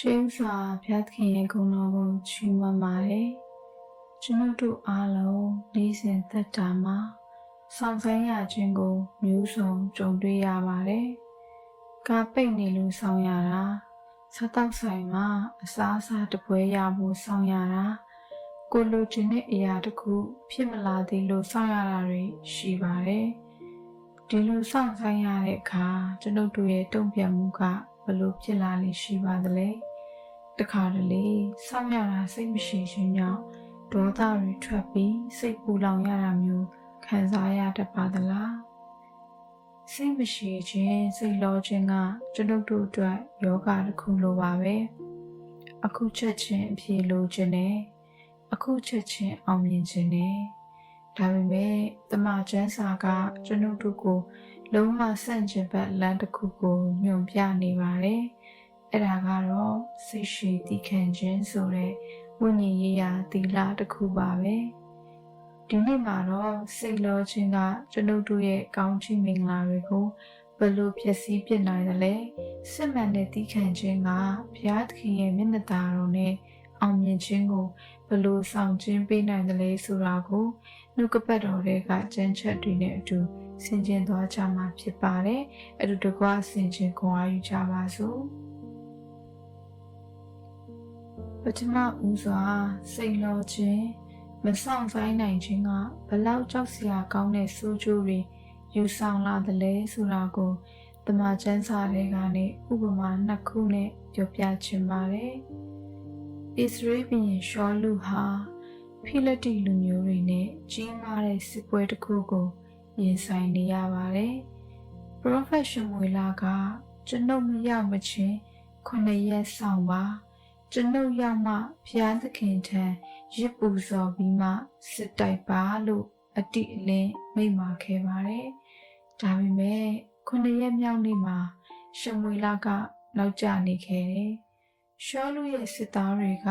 ရှေးဥစွာဘုရားသခင်ရဲ့ဂုဏ်တော်ကိုချီးမွမ်းပါတယ်။ကျွန်ုပ်တို့အားလုံးနေ့စဉ်သက်တာမှာဆောင်ဆိုင်ရခြင်းကိုမျိုးစုံကြုံတွေ့ရပါတယ်။ကာပိတ်နေလို့ဆောင်ရတာစားတောက်ဆိုင်မှာအစားအစာတပွဲရဖို့ဆောင်ရတာကိုလိုချင်တဲ့အရာတစ်ခုဖြစ်မလာသေးလို့ဆောင်ရတာတွေရှိပါတယ်။ဒီလိုဆောင်ဆိုင်ရတဲ့အခါကျွန်ုပ်တို့ရဲ့တုံ့ပြန်မှုကဘလို့ဖြစ်လာလိမ့်ရှိပါသလဲ တခါတလေစောင့်ရတာစိတ်မရှိခြင်းကြောင့်ဒေါသတွေထွက်ပြီးစိတ်ပူလောင်ရတာမျိုးခံစားရတတ်ပါသလားစိတ်မရှိခြင်းစိတ်လောခြင်းကကျွန်ုပ်တို့အတွက်ယောဂတစ်ခုလိုပါပဲအခုချက်ချင်းအပြေလိုခြင်းနဲ့အခုချက်ချင်းအောင်မြင်ခြင်းနဲ့ဒါပေမဲ့တမချမ်းစာကကျွန်ုပ်တို့ကို လုံးဝဆန့်ကျင်ဘက်လမ်းတစ်ခုကိုညွန်ပြနေပါတယ်။ အဲ့ဒါကတော့စိတ်ရှိတည်ခံခြင်းဆိုတဲ့ဝိညာဉ်ရေးရာသီလတစ်ခုပါပဲ။ဒီနေ့မှာတော့စိတ်လောခြင်းကကျွန်ုပ်တို့ရဲ့ကောင်းချီးမင်္ဂလာတွေကိုဘယ်လိုဖြစ်စည်းပြနိုင်သလဲ။စစ်မှန်တဲ့တည်ခံခြင်းကဘုရားသခင်ရဲ့မျက်နှာတော်နဲ့အောင်မြင်ခြင်းကိုဘယ်လိုဆောင်ကျင်းပေးနိုင်သလဲဆိုတာကိုနှုတ်ကပတ်တော်တွေကကြံချက်တွေနဲ့အတူဆင်ကျင်သွားကြမှာဖြစ်ပါတယ်။အတူတကွဆင်ကျင်ခွန်အားယူကြပါစို့။ ပထမဦးစွာစိတ်လောခြင်းမဆောင်ဆိုင်နိုင်ခြင်းကဘလောက်ကြောက်စရာကောင်းတဲ့ဆိုးကျိုးတွေယူဆောင်လာသလဲဆိုတာကိုတမချန်းစာတွေကနေဥပမာနှစ်ခုနဲ့ပြောပြချင်ပါတယ်။ဣသရေလဘုရင်ရှောလူဟာဖိလတိလူမျိုးတွေနဲ့ကြီးမားတဲ့စစ်ပွဲတစ်ခုကိုရင်ဆိုင်နေရပါတယ်။ Prophet ရှမွေလာကကျွန်ုပ်မရောက်မချင်းခုနှစ်ရက်ဆောင်ပါ ကျွန်ုပ်ရောက်မှဘုရားသခင်ထံရစ်ပူဇော်ပြီးမှစစ်တိုက်ပါလို့အတိအလင်းမိန့်မာခဲ့ပါတယ်။ဒါပေမဲ့ခုနှစ်ရက်မြောက်နေ့မှာရှမွေလာကနောက်ကျနေခဲ့တယ်။ရှောလူရဲ့စစ်သားတွေက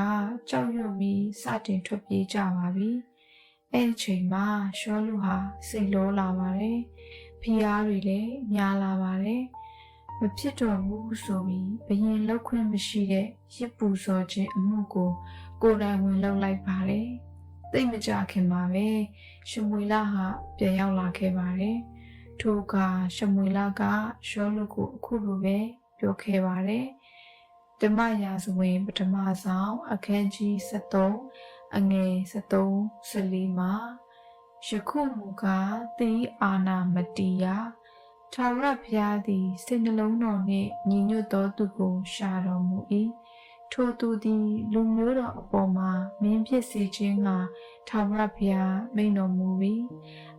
ကြောက်ရွံ့ပြီးစတင်ထွက်ပြေးကြပါပြီ။အဲ့ဒီချိန်မှာရှောလူဟာစိတ်လောလာပါတယ်။ဖီးယားတွေလည်းများလာပါတယ်။ မဖြစ်တော့ဘူးဆိုပြီးဘရင်လောက်ခွင့်မရှိတဲ့ရစ်ပူစောခြင်းအမှုကို ကိုယ်တိုင်ဝင်လုပ်လိုက်ပါတယ်။သိမကြခင်မှာပဲရှမွေလာဟာပြန်ရောက်လာခဲ့ပါတယ်။ထိုအခါရှမွေလာကရှောလူကိုအခုလိုပဲပြောခဲ့ပါတယ်။ဓမ္မရာဇဝင်ပထမဆောင်အခန်းကြီး73အငယ်73 14မှာယခုမူကားသင်အာနာမတီယာ ထာဝရဘုရားသည်စိတ်နှလုံးတော်နှင့်ညီညွတ်သောသူကိုရှာတော်မူ၏ထိုသူသည်လူမျိုးတော်အပေါ်မှာမင်းဖြစ်စေခြင်းကထာဝရဘုရားမိန်တော်မူ၏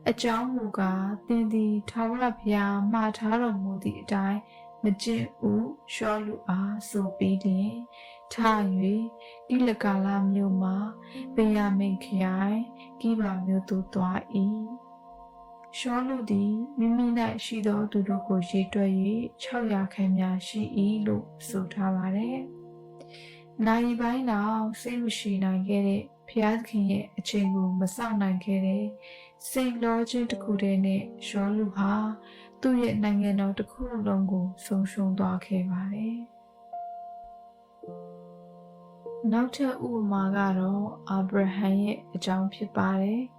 အကြောင်းမူကားသင်သည်ထာဝရဘုရားမှားထားတော်မူသည့်အတိုင်းမကျင့်ဦးရှောလူအားဆိုပြီးလျင်ထား၍ဒီလကာလာမြို့မှာပေယမိန်ခရိုင်ကိဗာမြို့သို့သွား၏ ရှောလူသည်မိမိ၌ရှိသောသူတို့ကိုရေးတွက်၍600ခန်းများရှိ၏လို့ဆိုထားပါတယ်။နိုင်ပိုင်းနောက်စိတ်မရှိနိုင်ခဲ့တဲ့ဖျားသခင်ရဲ့အချိန်ကိုမစောင့်နိုင်ခဲ့တဲ့စိတ်လောခြင်းတစ်ခုတည်းနဲ့ရှောလူဟာသူ့ရဲ့နိုင်ငံတော်တစ်ခုလုံးကိုဆုံးရှုံးသွားခဲ့ပါတယ်။နောက်ထပ်ဥပမာကတော့အာဗြဟံရဲ့အကြောင်းဖြစ်ပါတယ်။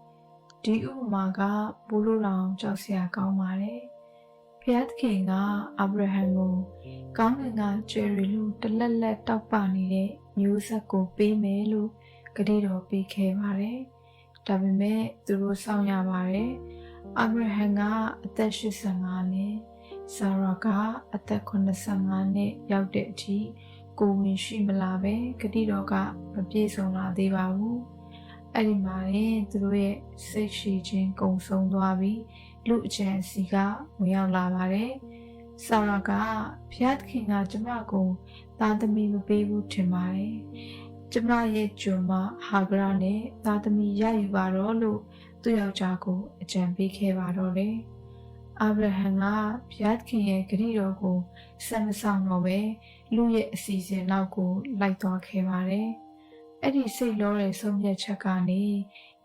ဒီဥပမာကဘိုးလိုလောင်ကြောက်စရာကောင်းပါတယ်။ဖျားသခင်ကအာဗြဟံကိုကောင်းကင်ကကျယ်ရီလိုတလက်လက်တောက်ပနေတဲ့မျိုးဆက်ကိုပေးမယ်လို့ကတိတော်ပေးခဲ့ပါတယ်။ဒါပေမဲ့သူတို့စောင့်ရပါတယ်။အာဗြဟံကအသက်85နှစ်ဆာရာကအသက်85နှစ်ရောက်တဲ့အထိကိုဝင်ရှိမလာပဲဂတိတော်ကမပြည့်စုံလာသေးပါဘူး အဲ့ဒီမှာရင်သူတို့ရဲ့စိတ်ရှိခြင်းကုံဆုံးသွားပြီးလူအချမ်းစီကဝင်ရောက်လာပါတယ်ဆာရာကဖျားသခင်ကကျမကိုသားသမီးမပေးဘူးထင်ပါတယ်ကျမရဲ့ဂျွန်မဟာဂရာနဲ့သားသမီးရယူပါတော့လို့သူ့ယောက်ျားကိုအကြံပေးခဲ့ပါတော့တယ်အာဗြဟံကဘုရားသခင်ရဲ့ဂရုတော်ကိုစံမဆောင်တော့ပဲလူရဲ့အစီအစဉ်နောက်ကိုလိုက်သွားခဲ့ပါတယ်။ အဲ့ဒီစိတ်လောတဲ့ဆုံးဖြတ်ချက်ကနေ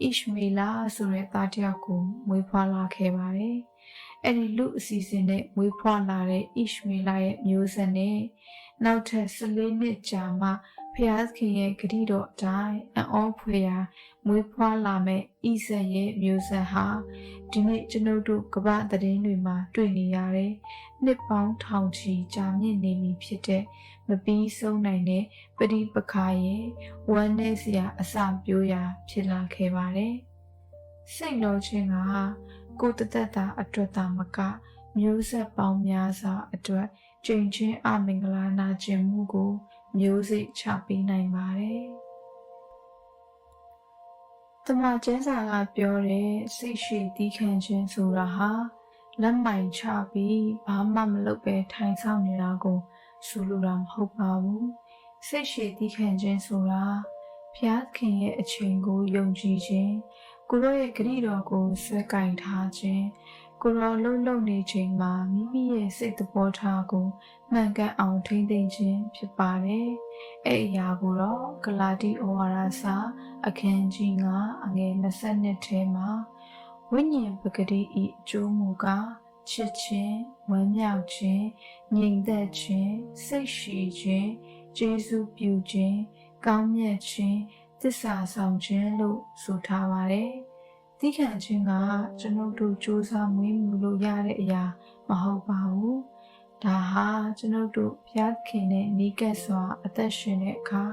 ဣရှမေလာဆိုတဲ့သားတစ်ယောက်ကိုမွေးဖွားလာခဲ့ပါတယ်။အဲ့ဒီလူအစီအစဉ်နဲ့မွေးဖွားလာတဲ့ဣရှမေလာရဲ့မျိုးဆက်နဲ့နောက်ထပ်14နှစ်ကြာမှ ဖျားခင်ရဲ့ဂတိတော်အတိုင်းအံ့ဩဖွယ်ရာမွေးဖွားလာမဲ့ဣဇက်ရဲ့မျိုးဆက်ဟာဒီနေ့ကျွန်ုပ်တို့ကမ္ဘာသတင်းတွေမှာတွေ့နေရတယ်။နှစ်ပေါင်းထောင်ချီကြာမြင့်နေပြီဖြစ်တဲ့မပြီးဆုံးနိုင်တဲ့ပရိပခါရဲ့ဝမ်းနည်းစရာအစပြိုးရာ ဖြစ်လာခဲ့ပါတယ်။စိတ်လောခြင်းကကိုယ်တသက်တာအတွက်တာမကမျိုးဆက်ပေါင်းများစွာအတွက်ကျင့်ချင်းအမင်္ဂလာနာကျင်မှုကို မျိုးစိတ်ချပေးနိုင်ပါတယ်။တမကျဲစာကပြောတဲ့စိတ်ရှိတီးခံခြင်းဆိုတာဟာလက်မိုင်ချပြီးဘာမှမလုပ်ပဲထိုင်ဆောင်နေတာကိုဆိုလိုတာမဟုတ်ပါဘူး။စိတ်ရှိတီးခံခြင်းဆိုတာဖျားခင်ရဲ့အချိန်ကိုယုံကြည်ခြင်းကိုရောရဲ့ဂရုတော်ကိုဆွဲကင်ထားခြင်း ကိုရောလှုပ်လှုပ်နေချိန်မှာမိမိရဲ့စိတ်သဘောထားကိုမှန်ကန်အောင်ထိမ့်သိမ်းခြင်းဖြစ်ပါတယ်။အဲ့အရာကိုတော့ဂလာတိဩဝါဒစာအခန်းကြီး9အငယ်22ထဲမှာဝိညာဉ်ပဂတိဤအကျိုးမူကားချစ်ခြင်းဝမ်းမြောက်ခြင်းငြိမ်သက်ခြင်းစိတ်ရှိခြင်းကျေးဇူးပြုခြင်းကောင်းမြတ်ခြင်းသစ္စာဆောင်ခြင်းလို့ဆိုထားပါတယ်။ သိခံခြင်းကကျွန်ုပ်တို့စူးစမ်းမွေးမှုလို့ရတဲ့အရာမဟုတ်ပါဘူး။ဒါဟာကျွန်ုပ်တို့ဘုရားခင်နဲ့နီးကပ်စွာအသက်ရှင်တဲ့အခါ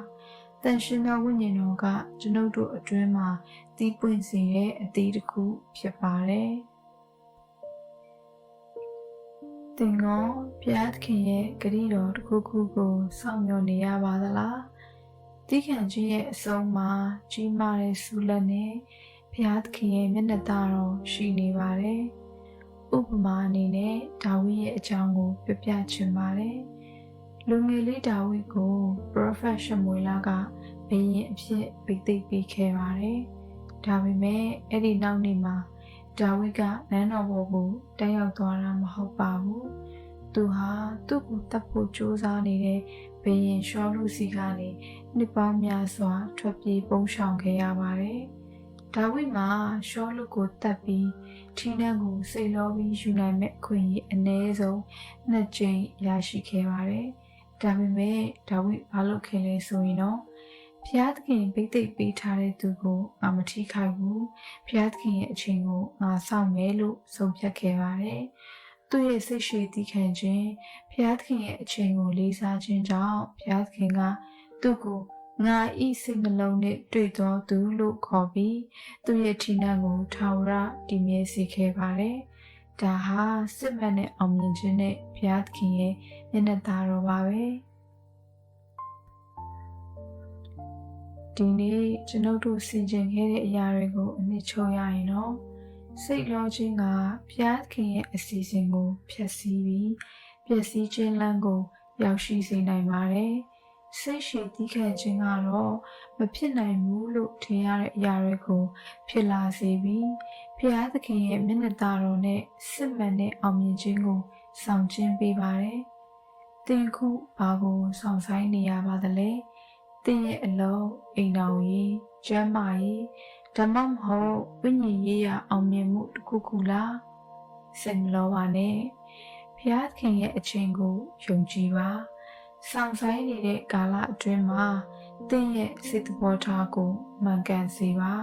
တန်ရှင်သောဝိညာဉ်တော်ကကျွန်ုပ်တို့အတွင်းမှာတီးပွင့်စေတဲ့အသီးတစ်ခုဖြစ်ပါတယ်။သင်ကောဘုရားခင်ရဲ့ဂရုတော်တစ်ခုခုကိုစောင့်မျှော်နေရပါသလား။တိခန့်ကြီးရဲ့အဆုံးမှာကြီးမားတဲ့ဆူလက်နဲ့ ဘုရားသခင်ရဲ့မျက်နှာသားတော်ရှိနေပါတယ်။ဥပမာအနေနဲ့ဒါဝိရဲ့အကြောင်းကိုပြပြချင်ပါတယ်။လူငယ်လေးဒါဝိကို Prophet ရှမွေလာကဘယင်အဖြစ်ပိတ်သိပ်ပေးခဲ့ပါတယ်။ဒါပေမဲ့အဲ့ဒီနောက်နေ့မှာဒါဝိကနန်းတော်ဘောကိုတက်ရောက်သွားတာမဟုတ်ပါဘူး။သူဟာသူ့ကိုတတ်ဖို့ကြိုးစားနေတဲ့ဘယင်ရှောလူစီကနေနှစ်ပေါင်းများစွာထွက်ပြေးပုန်းရှောင်ခဲ့ရပါတယ်။ ဒါဝိမှာရှောလူကိုတတ်ပြီးထီးနှံကိုစိတ်လောပြီးယူနိုင်မဲ့အခွင့်အရေးအနည်းဆုံးနှစ်ကြိမ်ရရှိခဲ့ပါတယ်။ဒါပေမဲ့ဒါဝိဘာလုပ်ခဲ့လဲဆိုရင်တော့ဖျားသခင်ပိတ်သိပ်ပေးထားတဲ့သူကိုငါမထိခိုက်ဘူး။ဖျားသခင်ရဲ့အချိန်ကိုငါစောင့်မယ်လို့ဆုံးဖြတ်ခဲ့ပါတယ်။သူ့ရဲ့စိတ်ရှည်တည်ခံခြင်းဘုရားသခင်ရဲ့အချိန်ကိုလေးစားခြင်းကြောင့်ဘုရားသခင်ကသူ့ကို ငါဤစိတ်နှလုံးနဲ့တွေ့တော်သူလို့ခေါ်ပြီးသူ့ရဲ့ထီနန်းကိုထာဝရတည်မြဲစေခဲ့ပါတယ်။ဒါဟာစစ်မှန်တဲ့အောင်မြင်ခြင်းနဲ့ဘုရားသခင်ရဲ့မျက်နှာသားတော်ပါပဲ။ဒီနေ့ကျွန်ုပ်တို့ဆင်ခြင်ခဲ့တဲ့အရာတွေကိုအနစ်ချုပ်ရရင်တော့စိတ်လောခြင်းကဘုရားခင်ရဲ့အစီအစဉ်ကိုဖျက်ဆီးပြီးပျက်စီးခြင်းလမ်းကို ရောက်ရှိစေနိုင်ပါတယ်။ စိတ်ရှည်တီးခံခြင်းကတော့မဖြစ်နိုင်ဘူးလို့ထင်ရတဲ့အရာတွေကိုဖြစ်လာစေပြီးဘုရားသခင်ရဲ့မျက်နှာသားတော်နဲ့စစ်မှန်တဲ့အောင်မြင်ခြင်းကိုဆောင်ကျင်းပေးပါတယ်။သင်ခုဘာကိုဆောင်ဆိုင်နေရပါသလဲ။သင်ရဲ့အလုံးအိမ်တော်ကြီးကျမ်းမာရေးဒါမှမဟုတ်ဝိညာဉ်ရေးရအောင်မြင်မှုတစ်ခုခုလားစိတ်မလောပါနဲ့ဘုရားခင်ရဲ့အချိန်ကိုယုံကြည်ပါ ဆောင်ဆိုင်နေတဲ့ကာလအတွင်းမှာသင်ရဲ့စိတ်တော်ထားကိုမှန်ကန်စေပါ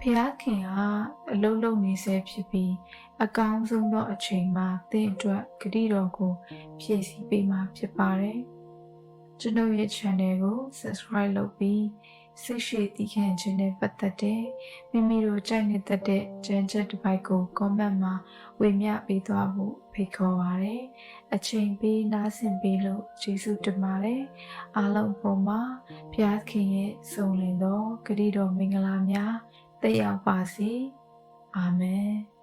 ဖျားခင်ဟာအလုံးလုံးနေဆဲဖြစ်ပြီးအကောင်းဆုံးသောအချိန်မှာသင်အတွက်ဂတိတော်ကိုဖြည့်ဆည်းပေးမှာဖြစ်ပါတယ်ကျွန်ုပ်ရဲ့ channel ကို subscribe လုပ်ပြီး စိတ်ရှိတည်ခံခြင်းနဲ့ပတ်သက်တဲ့မိမိတို့ကြိုက်နေတဲ့တဲ့ကြံချက်တစ်ပိုက်ကို comment မှာဝေမျှပေးသွားဖို့ဖိတ်ခေါ်ပါရစေ။အချိန်ပေးနားဆင်ပေးလို့ကျေးဇူးတင်ပါတယ်။အားလုံးပေါ်မှာဘုရားခင်ရဲ့စုံလင်သောဂရုတော်မင်္ဂလာများတက်ရောက်ပါစေ။အာမင်။